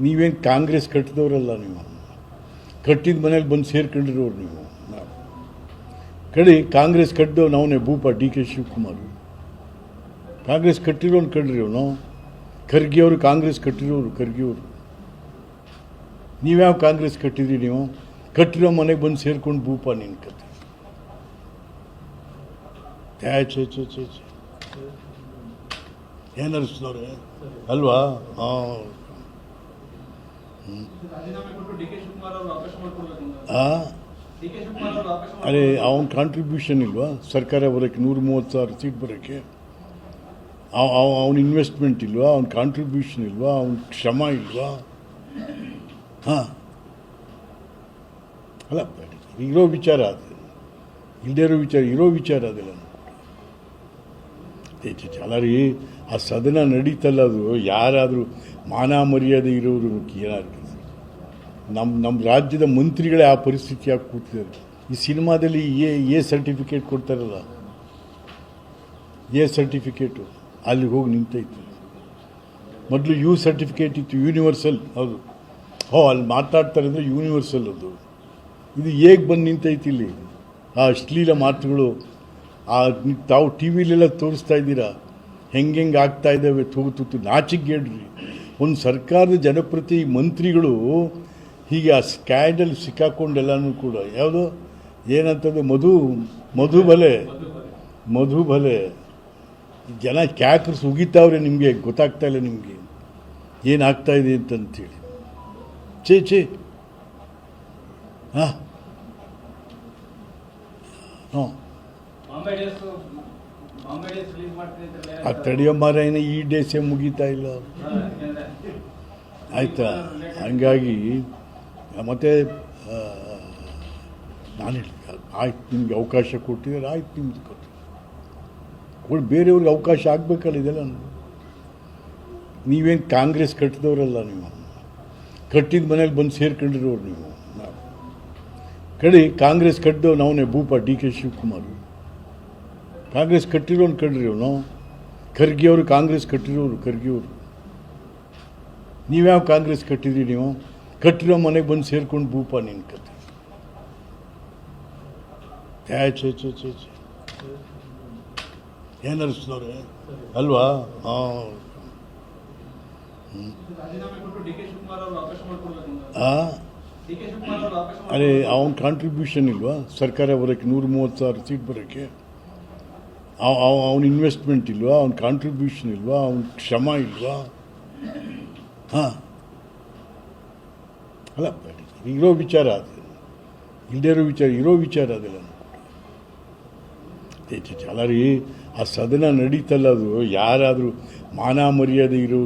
ನೀವೇನು ಕಾಂಗ್ರೆಸ್ ಕಟ್ಟಿದವರಲ್ಲ ನೀವು. ಕಟ್ಟಿದ ಮನೇಲಿ ಬಂದು ಸೇರ್ಕೊಂಡಿರೋರು ನೀವು. ನಾವು ಕಡಿ ಕಾಂಗ್ರೆಸ್ ಕಟ್ಟಿದವ್ ನಾವನೇ ಭೂಪ, ಡಿ ಕೆ ಶಿವಕುಮಾರ್. ಕಾಂಗ್ರೆಸ್ ಕಟ್ಟಿರೋನು ಕಂಡ್ರಿ ಅವನು. ಖರ್ಗೆ ಕಾಂಗ್ರೆಸ್ ಕಟ್ಟಿರೋರು, ಖರ್ಗೆ ಅವರು. ನೀವ್ಯಾವ ಕಾಂಗ್ರೆಸ್ ಕಟ್ಟಿದ್ರಿ ನೀವು? ಕಟ್ಟಿರೋ ಮನೆಗೆ ಬಂದು ಸೇರ್ಕೊಂಡು ಭೂಪ ನಿನ್ನ ಕತೆ. ಛೇ ಛೇ ಛೇ ಛೇ ಅಲ್ವಾ? ಹಾಂ. ಅರೆ ಅವನ ಕಾಂಟ್ರಿಬ್ಯೂಷನ್ ಇಲ್ವಾ? ಸರ್ಕಾರ ಬರೋಕ್ಕೆ ನೂರ ಮೂವತ್ತು ಸಾವಿರ ಸೀಟ್ ಬರೋಕ್ಕೆ. ಅವನ ಇನ್ವೆಸ್ಟ್ಮೆಂಟ್ ಇಲ್ವಾ? ಅವನ ಕಾಂಟ್ರಿಬ್ಯೂಷನ್ ಇಲ್ವಾ? ಅವನ ಶ್ರಮ ಇಲ್ವಾ? ಹಾಂ. ಅಲ್ಲ ಇರೋ ವಿಚಾರ ಅದು. ಇಲ್ಲದೇ ಇರೋ ವಿಚಾರ ಇರೋ ವಿಚಾರ ಅದೆಲ್ಲ ಅಲ್ಲ. ರೀ, ಆ ಸದನ ನಡೀತಲ್ಲ ಅದು. ಯಾರಾದರೂ ಮಾನ ಮರ್ಯಾದೆ ಇರೋರು ಏನಾದ್ರು ನಮ್ಮ ನಮ್ಮ ರಾಜ್ಯದ ಮಂತ್ರಿಗಳೇ ಆ ಪರಿಸ್ಥಿತಿಯಾಗಿ ಕೂತಿದ್ದಾರೆ. ಈ ಸಿನಿಮಾದಲ್ಲಿ ಎ ಎ ಸರ್ಟಿಫಿಕೇಟ್ ಕೊಡ್ತಾರಲ್ಲ? A certificate. ಅಲ್ಲಿಗೆ ಹೋಗಿ ನಿಂತೈತೆ. ಮೊದಲು ಯು ಸರ್ಟಿಫಿಕೇಟ್ ಇತ್ತು, ಯೂನಿವರ್ಸಲ್ ಹೌದು ಹೋ, ಅಲ್ಲಿ ಮಾತಾಡ್ತಾರೆ ಅಂದರೆ ಯೂನಿವರ್ಸಲ್ ಅದು. ಇದು ಹೇಗೆ ಬಂದು ನಿಂತೈತಿ ಇಲ್ಲಿ? ಆ ಅಶ್ಲೀಲ ಮಾತುಗಳು, ಆ ತಾವು ಟಿ ವಿಲೆಲ್ಲ ತೋರಿಸ್ತಾ ಇದ್ದೀರಾ? ಹೆಂಗೆ ಹೆಂಗೆ ಆಗ್ತಾ ಇದ್ದಾವೆ? ತೂತು ನಾಚಿಗೇಡ್ರಿ ಒಂದು ಸರ್ಕಾರದ ಜನಪ್ರತಿ ಮಂತ್ರಿಗಳು ಹೀಗೆ ಆ ಸ್ಕ್ಯಾಂಡಲ್ ಸಿಕ್ಕಾಕೊಂಡೆಲ್ಲನೂ ಕೂಡ. ಯಾವುದು? ಏನಂತಂದ್ರೆ ಮಧು ಮಧು ಬಲೆ. ಮಧು ಬಲೆ. ಜನ ಕ್ಯಾಕರ್ಸ್ ಉಗಿತಾವ್ರೆ ನಿಮಗೆ. ಗೊತ್ತಾಗ್ತಾ ಇಲ್ಲ ನಿಮಗೆ. ಏನಾಗ್ತಾ ಇದೆ ಅಂತಂತೇಳಿ. ಛೇ ಛೇ. ಹಾಂ ಹಾಂ ಆ ತಡೆಯೋ ಮಾರಾಯನ ಈ ಡೇಸೇ ಮುಗೀತಾ ಇಲ್ಲ. ಆಯಿತಾ? ಹಂಗಾಗಿ ಮತ್ತೆ ನಾನು ಆಯ್ತು, ನಿಮಗೆ ಅವಕಾಶ ಕೊಟ್ಟಿದ್ದಾರೆ, ಆಯ್ತು ನಿಮ್ದು ಕೊಟ್ಟು ಬೇರೆಯವ್ರಿಗೆ ಅವಕಾಶ ಆಗಬೇಕಲ್ಲ ಇದೆಲ್ಲ. ನೀವೇನು ಕಾಂಗ್ರೆಸ್ ಕಟ್ಟಿದವರಲ್ಲ ನೀವು. ಕಟ್ಟಿದ ಮನೇಲಿ ಬಂದು ಸೇರ್ಕೊಂಡಿರೋರು ನೀವು. ನಾವು ಕಡಿ, ಕಾಂಗ್ರೆಸ್ ಕಟ್ಟಿದವ್ ನಾವನೇ ಭೂಪ ಡಿ ಕೆ ಶಿವಕುಮಾರ್. ಕಾಂಗ್ರೆಸ್ ಕಟ್ಟಿರೋನು ಕಂಡ್ರಿ ಅವನು. ಖರ್ಗೆ ಅವರು ಕಾಂಗ್ರೆಸ್ ಕಟ್ಟಿರೋರು, ಖರ್ಗೆ ಅವರು. ನೀವ್ಯಾವ ಕಾಂಗ್ರೆಸ್ ಕಟ್ಟಿದ್ರಿ ನೀವು? ಕಟ್ಟಿರೋ ಮನೆಗೆ ಬಂದು ಸೇರ್ಕೊಂಡು ಭೂಪ ನಿನ್ನ ಕತೆ. ಛೇ ಛೇ ಛೇ ಛೇ ಅಲ್ವಾ? ಹಾಂ. ಅರೆ, ಅವನ ಕಾಂಟ್ರಿಬ್ಯೂಷನ್ ಇಲ್ವಾ? ಸರ್ಕಾರ ಬರೋಕ್ಕೆ ನೂರ ಸಾವಿರ ಸೀಟ್ ಬರೋಕ್ಕೆ ಅವನ ಇನ್ವೆಸ್ಟ್ಮೆಂಟ್ ಇಲ್ವಾ? ಅವ್ನ ಕಾಂಟ್ರಿಬ್ಯೂಷನ್ ಇಲ್ವಾ? ಅವ್ನ ಕ್ಷಮ ಇಲ್ವಾ? ಹಾಂ. ಅಲ್ಲ ಇರೋ ವಿಚಾರ ಅದು. ಇಲ್ಲದೇ ಇರೋ ವಿಚಾರ ಇರೋ ವಿಚಾರ ಅದಿಲ್ಲ. ಅಲ್ಲ ರೀ ಆ ಸದನ ನಡೀತಲ್ಲ ಅದು. ಯಾರಾದರೂ ಮಾನ ಮರ್ಯಾದೆ ಇರೋರು